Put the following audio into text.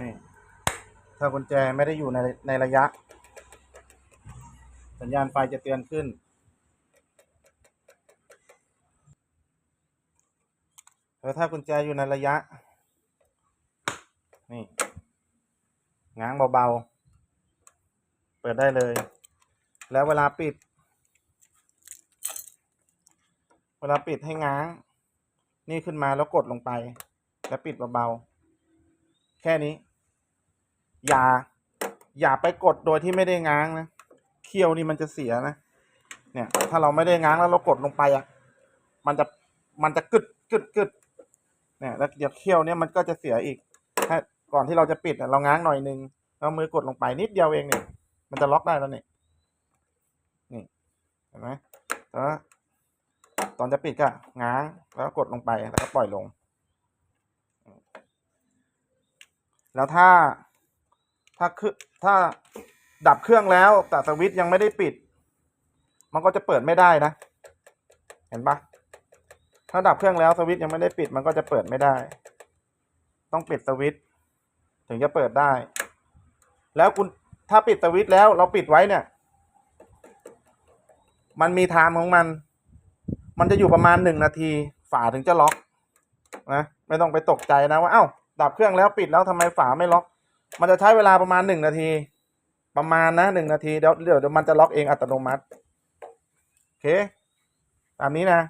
นี่ถ้ากุญแจไม่ได้อยู่ในในระยะ สัญญาณไฟจะเตือนขึ้น แล้วถ้ากุญแจอยู่ในระยะ นี่ง้างเบาๆ เปิดได้เลย แล้วเวลาปิด เวลาปิดให้ง้าง นี่ขึ้นมาแล้วกดลงไป แล้วปิดเบาๆ แค่นี้ อย่า อย่าไปกดโดยที่ไม่ได้ง้างนะเคี่ยวนี่มันจะเสียนะ เนี่ย ถ้าเราไม่ได้ง้างแล้วเรากดลงไปอะ มันจะมันจะกึดกึดกึดเนี่ยแล้วเดี๋ยวเคี่ยวเนี่ยมันก็จะเสียอีกถ้าก่อนที่เราจะปิดอะเราง้างหน่อยนึงแล้วมือกดลงไปนิดเดียวเองเนี่ยมันจะล็อกได้แล้วเนี่ยนี่เห็นไหมแต่ว่าตอนจะปิดก็ง้างแล้วกดลงไปแล้วก็ปล่อยลง แล้วถ้าถ้าคือถ้าดับเครื่องแล้ว แต่สวิตช์ยังไม่ได้ปิด มันก็จะเปิดไม่ได้นะ เห็นปะถ้าดับเครื่องแล้วสวิตช์ยังไม่ได้ปิด มันก็จะเปิดไม่ได้ ต้องปิดสวิตช์ถึงจะเปิดได้ แล้วคุณถ้าปิดสวิตช์แล้วเราปิดไว้เนี่ย มันมีไทม์ของมัน มันจะอยู่ประมาณหนึ่งนาที ฝาถึงจะล็อกนะไม่ต้องไปตกใจนะว่าเอ้า ดับเครื่องแล้วปิดแล้วทำไมฝาไม่ล็อก มันจะใช้เวลาประมาณหนึ่งนาที ประมาณนะหนึ่งนาทีเดี๋ยวเดี๋ยวเดี๋ยวมันจะล็อกเองอัตโนมัติ โอเค ตามนี้นะ